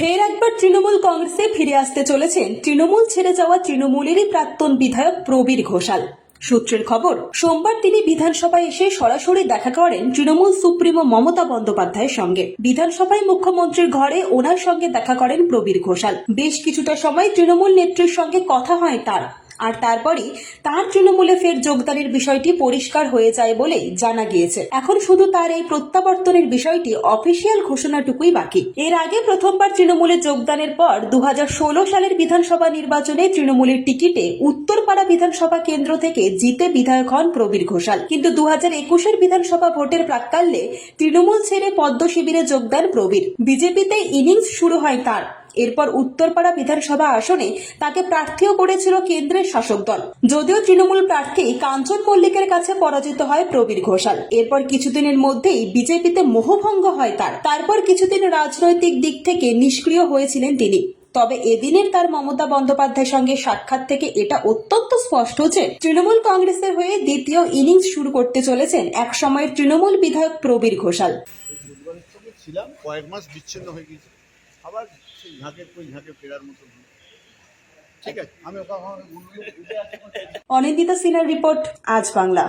ফের একবার তৃণমূল কংগ্রেসে ফিরে আসতে চলেছেন তৃণমূল ছেড়ে যাওয়া তৃণমূলেরই প্রাক্তন বিধায়ক প্রবীর ঘোষাল। সূত্রের খবর, সোমবার তিনি বিধানসভায় এসে সরাসরি দেখা করেন তৃণমূল সুপ্রিমো মমতা বন্দ্যোপাধ্যায়ের সঙ্গে। বিধানসভায় মুখ্যমন্ত্রীর ঘরে ওনার সঙ্গে দেখা করেন প্রবীর ঘোষাল। বেশ কিছুটা সময় তৃণমূল নেত্রীর সঙ্গে কথা হয় তার। আর তারপরই তার তৃণমূলে ফের যোগদানের বিষয়টি পরিষ্কার হয়ে যায় বলেই জানা গিয়েছে। এখন শুধু তার এই প্রত্যাবর্তনের বিষয়টি অফিসিয়াল ঘোষণাটুকুই বাকি। এর আগে প্রথমবার তৃণমূলে যোগদানের পর দু হাজার ষোলো সালের বিধানসভা নির্বাচনে তৃণমূলের টিকিটে উত্তরপাড়া বিধানসভা কেন্দ্র থেকে জিতে বিধায়ক হন প্রবীর ঘোষাল। কিন্তু দু হাজার একুশের বিধানসভা ভোটের প্রাক্কালে তৃণমূল ছেড়ে পদ্ম শিবিরে যোগদান প্রবীর। বিজেপিতে ইনিংস শুরু হয় তার। এরপর উত্তরপাড়া বিধানসভা আসনে তাকে প্রার্থীও করেছিল কেন্দ্রের শাসক দল। যদিও তৃণমূল প্রার্থী কাঞ্চন মল্লিকের কাছে পরাজিত হয় প্রবীর ঘোষাল। এরপর কিছুদিনের মধ্যেই বিজেপিতে মোহভঙ্গ হয় তার। তারপর কিছুদিন রাজনৈতিক দিক থেকে নিষ্ক্রিয় হয়েছিলেন তিনি। তবে এদিনের তার মমতা বন্দ্যোপাধ্যায়ের সঙ্গে সাক্ষাৎ থেকে এটা অত্যন্ত স্পষ্ট যে, তৃণমূল কংগ্রেসের হয়ে দ্বিতীয় ইনিংস শুরু করতে চলেছেন এক সময়ের তৃণমূল বিধায়ক প্রবীর ঘোষাল। ছিলাম, কয়েক মাস বিচ্ছিন্ন হয়ে গেছি আবার সেই ঝাঁকের ওই ঝাঁকে ফেরার মতো ঠিক আছে, আমি অনিন্দিতা সিনহার রিপোর্ট, আজ বাংলা।